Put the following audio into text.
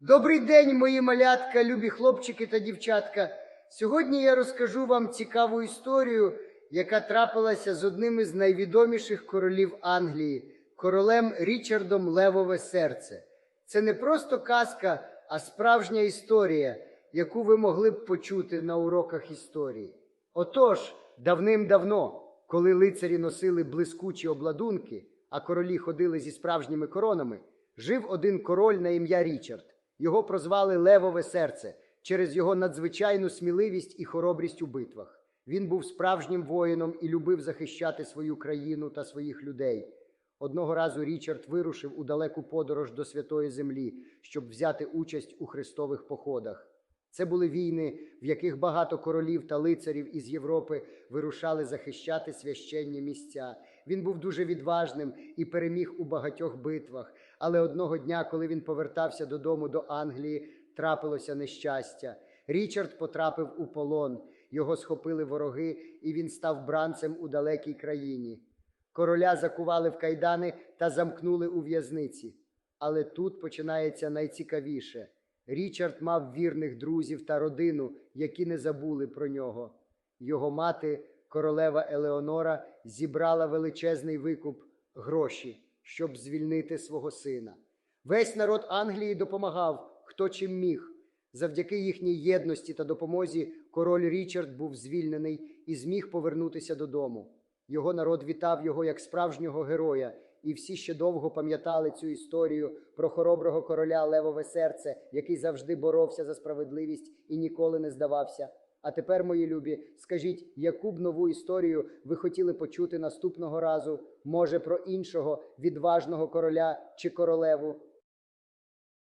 Добрий день, мої малятка, любі хлопчики та дівчатка. Сьогодні я розкажу вам цікаву історію, яка трапилася з одним із найвідоміших королів Англії, королем Річардом Левове серце. Це не просто казка, а справжня історія, яку ви могли б почути на уроках історії. Отож, давним-давно, коли лицарі носили блискучі обладунки, а королі ходили зі справжніми коронами, жив один король на ім'я Річард. Його прозвали Левове серце через його надзвичайну сміливість і хоробрість у битвах. Він був справжнім воїном і любив захищати свою країну та своїх людей. Одного разу Річард вирушив у далеку подорож до Святої Землі, щоб взяти участь у христових походах. Це були війни, в яких багато королів та лицарів із Європи вирушали захищати священні місця. Він був дуже відважним і переміг у багатьох битвах. Але одного дня, коли він повертався додому до Англії, трапилося нещастя. Річард потрапив у полон. Його схопили вороги, і він став бранцем у далекій країні. Короля закували в кайдани та замкнули у в'язниці. Але тут починається найцікавіше. Річард мав вірних друзів та родину, які не забули про нього. Його мати, королева Елеонора, зібрала величезний викуп гроші, щоб звільнити свого сина. Весь народ Англії допомагав, хто чим міг. Завдяки їхній єдності та допомозі король Річард був звільнений і зміг повернутися додому. Його народ вітав його як справжнього героя, і всі ще довго пам'ятали цю історію про хороброго короля Левове серце, який завжди боровся за справедливість і ніколи не здавався. А тепер, мої любі, скажіть, яку б нову історію ви хотіли почути наступного разу? Може, про іншого відважного короля чи королеву?